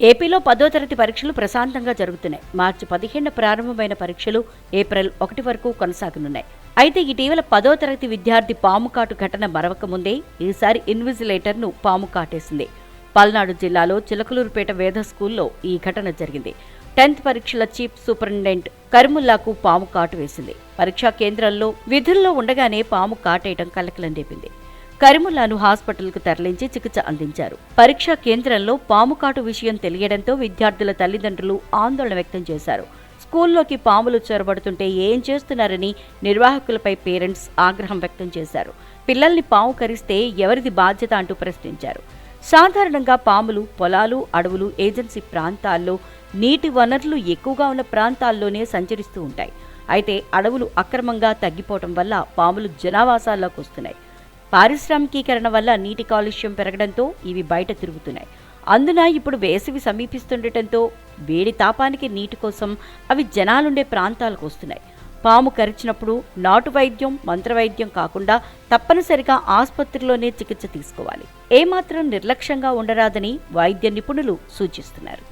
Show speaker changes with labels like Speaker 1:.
Speaker 1: ఏపీలో పదో తరగతి పరీక్షలు ప్రశాంతంగా జరుగుతున్నాయి. మార్చి పదిహేను ప్రారంభమైన పరీక్షలు ఏప్రిల్ ఒకటి వరకు కొనసాగనున్నాయి. అయితే ఇటీవల పదో తరగతి విద్యార్థి పాము కాటు ఘటన మరవక ముందే ఈసారి ఇన్విజిలేటర్ను పాము కాటేసింది. పల్నాడు జిల్లాలో చిలకలూరుపేట వేద స్కూల్లో ఈ ఘటన జరిగింది. టెన్త్ పరీక్షల చీఫ్ సూపరింటెండెంట్ కరిముల్లాకు పాము కాటు వేసింది. పరీక్షా కేంద్రంలో విధుల్లో ఉండగానే పాము కాటేయడం కలకలం రేపింది. కరిముల్లాను హాస్పిటల్కు తరలించి చికిత్స అందించారు. పరీక్షా కేంద్రంలో పాము కాటు విషయం తెలియడంతో విద్యార్థుల తల్లిదండ్రులు ఆందోళన వ్యక్తం చేశారు. స్కూల్లోకి పాములు చొరబడుతుంటే ఏం చేస్తున్నారని నిర్వాహకులపై పేరెంట్స్ ఆగ్రహం వ్యక్తం చేశారు. పిల్లల్ని పాము కరిస్తే ఎవరిది బాధ్యత అంటూ ప్రశ్నించారు. సాధారణంగా పాములు పొలాలు అడవులు ఏజెన్సీ ప్రాంతాల్లో నీటి వనరులు ఎక్కువగా ఉన్న ప్రాంతాల్లోనే సంచరిస్తూ ఉంటాయి. అయితే అడవులు అక్రమంగా తగ్గిపోవటం వల్ల పాములు జనావాసాల్లోకి వస్తున్నాయి. పారిశ్రామికీకరణ వల్ల నీటి కాలుష్యం పెరగడంతో ఇవి బయట తిరుగుతున్నాయి. అందున ఇప్పుడు వేసవి సమీపిస్తుండటంతో వేడి తాపానికి నీటి కోసం అవి జనాలుండే ప్రాంతాలకు వస్తున్నాయి. పాము కరిచినప్పుడు నాటు వైద్యం మంత్రవైద్యం కాకుండా తప్పనిసరిగా ఆసుపత్రిలోనే చికిత్స తీసుకోవాలి. ఏమాత్రం నిర్లక్ష్యంగా ఉండరాదని వైద్య నిపుణులు సూచిస్తున్నారు.